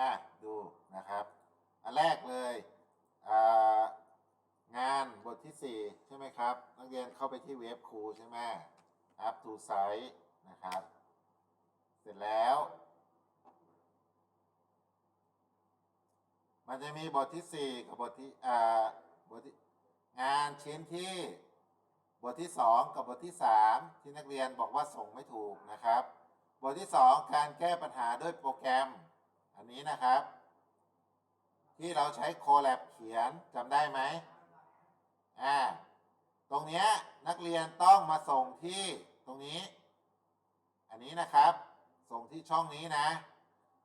อะดูนะครับ อันแรกเลยงานบทที่ 4 ใช่ไหมครับ นักเรียนเข้าไปที่เว็บครูใช่ไหม up to site นะครับ เสร็จแล้ว มันจะมีบทที่ 4 กับบทที่อ่าบทที่งานชิ้นที่บทที่ 2 กับบทที่ 3 ที่นักเรียนบอกว่าส่งไม่ถูกนะครับ บทที่ 2 การแก้ปัญหาด้วยโปรแกรม อันนี้นะครับ ที่เราใช้โคแลบเขียนจำได้ไหมอ่าตรงนี้นักเรียนต้องมาส่งที่ตรงนี้ อันนี้นะครับ ส่งที่ช่องนี้นะ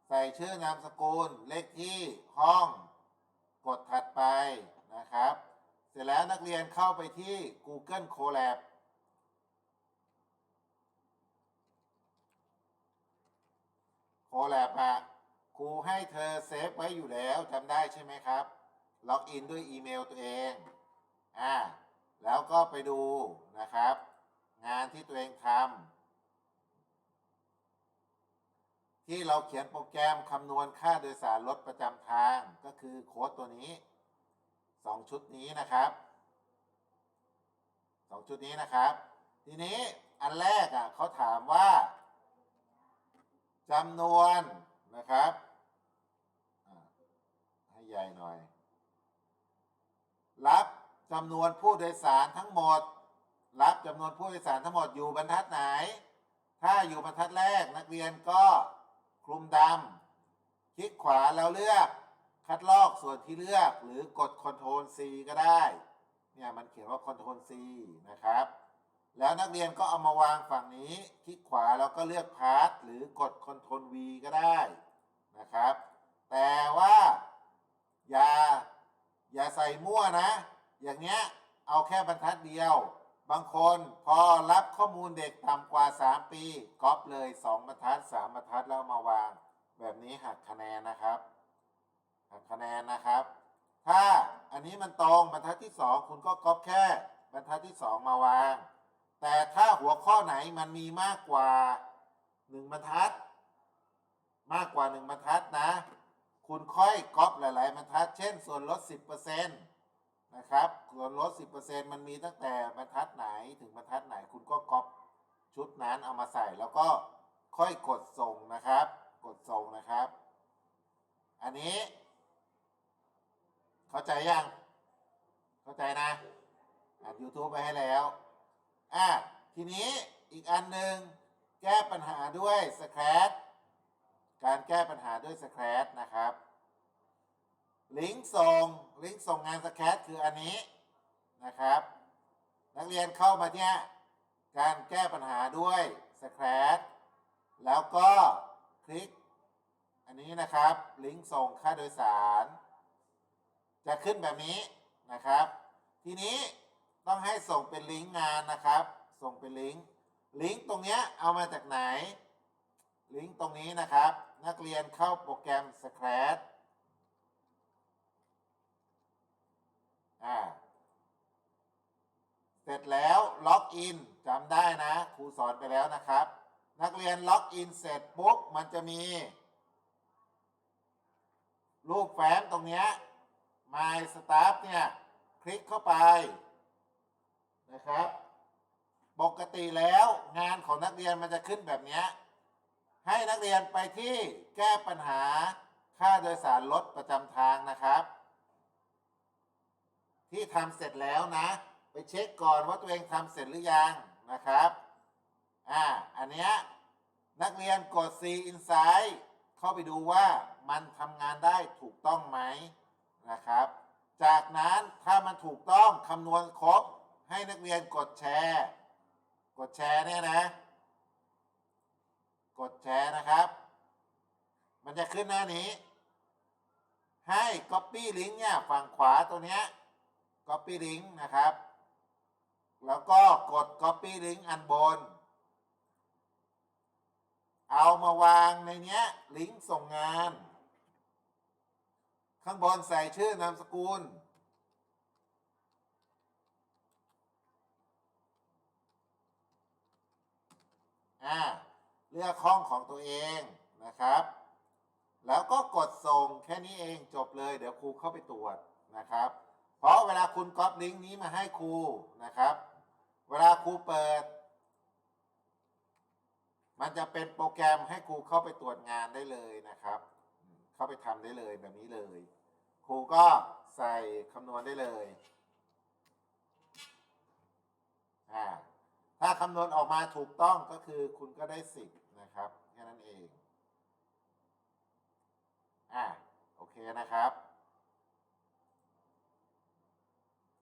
ใส่ชื่อนามสกุลเลขที่ห้อง กดถัดไปนะครับ เสร็จแล้วนักเรียนเข้าไปที่ Google Colab โคแลบอะ ครูให้เธอเซฟไว้อยู่แล้วจำได้ใช่ไหมครับ ล็อกอินด้วยอีเมลตัวเอง อ่า แล้วก็ไปดูนะครับ งานที่ตัวเองทำที่เราเขียนโปรแกรมคำนวณค่าโดยสารรถประจำทางก็คือโค้ดตัวนี้สองชุดนี้นะครับสองชุดนี้นะครับ ทีนี้อันแรกอะเขาถามว่าจำนวนนะครับ ให้ใหญ่หน่อย รับจำนวนผู้โดยสารทั้งหมด รับจำนวนผู้โดยสารทั้งหมดอยู่บรรทัดไหน ถ้าอยู่บรรทัดแรกนักเรียนก็คลุมดำคลิกขวาแล้วเลือกคัดลอกส่วนที่เลือกหรือกด Ctrl C ก็ได้ เนี่ยมันเขียนว่า Ctrl C นะครับ แล้วนักเรียนก็เอามาวางฝั่งนี้ คลิกขวาแล้วก็เลือกพาร์ทหรือกด Ctrl V ก็ได้นะครับ แต่ว่า อย่า อย่าใส่มั่วนะ อย่างเงี้ย เอาแค่บรรทัดเดียว บางคนพอรับข้อมูลเด็กต่ำกว่า 3 ปีก๊อปเลย 2 บรรทัด 3 บรรทัดแล้วมาวาง แบบนี้หักคะแนนนะครับ หักคะแนนนะครับ ถ้าอันนี้มันตรงบรรทัดที่ 2 คุณก็ก๊อปแค่บรรทัดที่ 2 มาวาง แต่ถ้าหัวข้อไหนมันมีมากกว่า 1 บรรทัด มากกว่า 1 บรรทัดนะ คุณค่อยก๊อปหลาย ๆบรรทัด เช่น ส่วนลด 10%นะครับส่วนลด 10%มันมีตั้งแต่บรรทัดไหนถึงบรรทัดไหน คุณก็ก๊อปชุดนั้นเอามาใส่แล้วก็ค่อยกดส่งนะครับ กดส่งนะครับ อันนี้ เข้าใจยัง เข้าใจนะอัด YouTube ไปให้แล้วอะทีนี้อีกอันหนึ่งแก้ปัญหาด้วยสแครต การแก้ปัญหาด้วยสแครตนะครับ ลิงก์ส่งลิงก์ส่งงานสแครตคืออันนี้นะครับ นักเรียนเข้ามาเนี่ยการแก้ปัญหาด้วยสแครตแล้วก็คลิก อันนี้นะครับ ลิงก์ส่งค่าโดยสาร จะขึ้นแบบนี้นะครับ ทีนี้ต้องให้ส่งเป็นลิงก์งานนะครับ ส่งเป็นลิงก์ลิงก์ตรงเนี้ยเอามาจากไหน ลิงก์ตรงนี้นะครับ นักเรียนเข้าโปรแกรม Scratch อ่า เสร็จแล้วล็อกอินจำได้นะ ครูสอนไปแล้วนะครับ นักเรียนล็อกอินเสร็จปุ๊บ มันจะมี รูปแฟ้มตรงเนี้ย My Staff เนี่ย คลิกเข้าไปนะครับ ปกติแล้วงานของนักเรียนมันจะขึ้นแบบเนี้ย ให้นักเรียนไปที่แก้ปัญหาค่าโดยสารรถประจำทางนะครับ ที่ทำเสร็จแล้วนะ ไปเช็คก่อนว่าตัวเองทำเสร็จหรือยังนะครับอ่าอันเนี้ยนักเรียนกด C Insight เข้าไปดูว่ามันทำงานได้ถูกต้องไหมนะครับ จากนั้นถ้ามันถูกต้องคำนวณครบ ให้นักเรียนกดแชร์ กดแชร์เนี่ยนะ กดแชร์นะครับ มันจะขึ้นหน้านี้ ให้ Copy Link เนี่ยฝั่งขวาตัวเนี้ย Copy Link นะครับ แล้วก็กด Copy Link อันบน เอามาวางในเนี้ยลิงก์ส่งงาน ข้างบนใส่ชื่อนามสกุลอ่า เลือกห้องของตัวเองนะครับ แล้วก็กดส่งแค่นี้เองจบเลยเดี๋ยวครูเข้าไปตรวจนะครับ เพราะเวลาคุณก๊อปลิงก์นี้มาให้ครูนะครับ เวลาครูเปิด มันจะเป็นโปรแกรมให้ครูเข้าไปตรวจงานได้เลยนะครับ เข้าไปทำได้เลยแบบนี้เลย ครูก็ใส่คำนวณได้เลยอ่าถ้าคำนวณออกมาถูกต้องก็คือคุณก็ได้สิบ นะครับแค่นั้นเอง อะ โอเคนะครับ